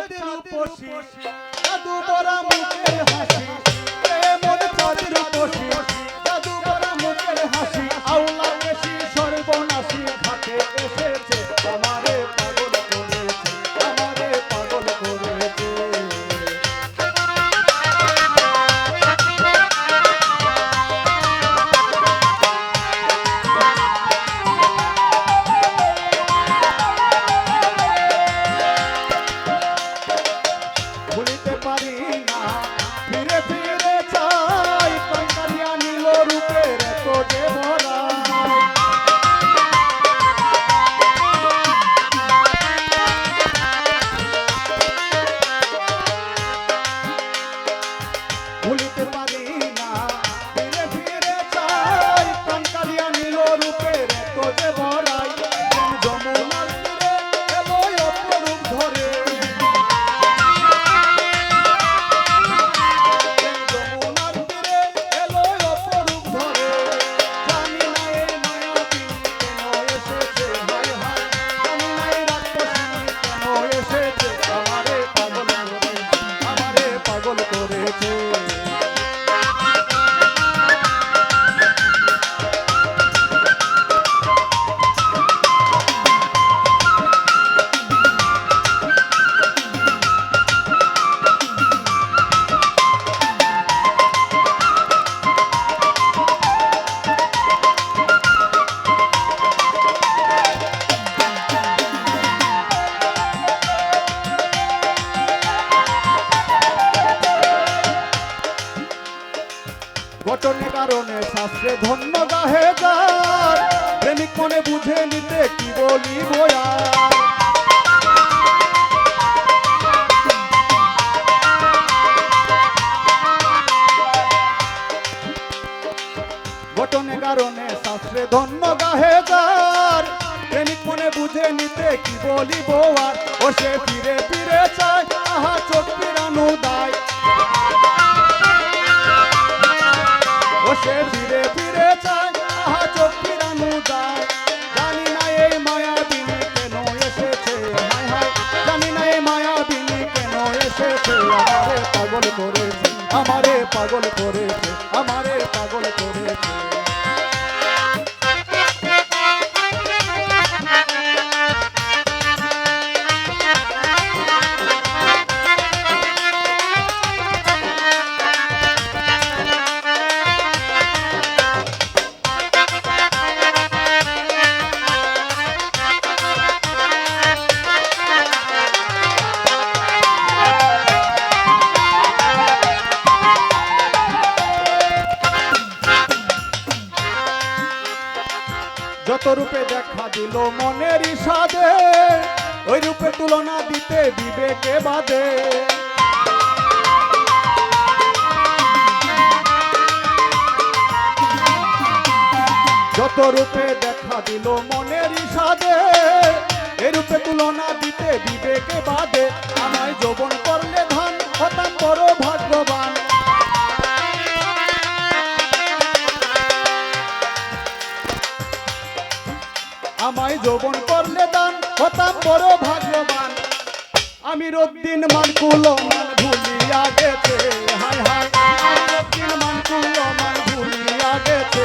চাঁদের উপসী জাদু বরা মুখের হাসি এমন চাঁদের উপসী ভুলিতে পারি না। ফিরে ফিরে চাই কান্তারিয়া নীল রূপের তো যে ঘটনে কারণে শাস্ত্রে ধন্য গাহে যার। প্রেমিক মনে বুঝে নিতে কি বলি বয়া ঘটনে কারণে শাস্ত্রে ধন্য গাহে যার। প্রেমিক মনে বুঝে নিতে কি বলি বয়ার ও সে ফিরে ফিরে চায়, আহা চোখ ফিরানো দায় সে ফিরে ফিরে চায় আহা চোখ ফিরানো দায় জানি না এই মায়াবিনী কেন এসেছে, হায় হায়। জানি না এই মায়াবিনী কেন এসেছে, আমারে আমারে পাগল করেছে, আমারে পাগল করেছে। যত রূপে দেখা দিল মনের ইসাদে ওই রূপে তুলনা দিতে বিবেকে বাদে। যত রূপে দেখা দিল মনের ইসাদে এই রূপে তুলনা দিতে বিবেকে বাদে। আমায় যৌবন করলে ধান, হতাম বড় ভাগ্যবান। আমায় যৌবন করলে দান, হতাম বড় ভাগ্যবান। আমি রদ্দিন মানকুল মান ভুলিয়া গেছে, হায় হায়। আমি রদ্দিন মানকুল মান ভুলিয়া গেছে।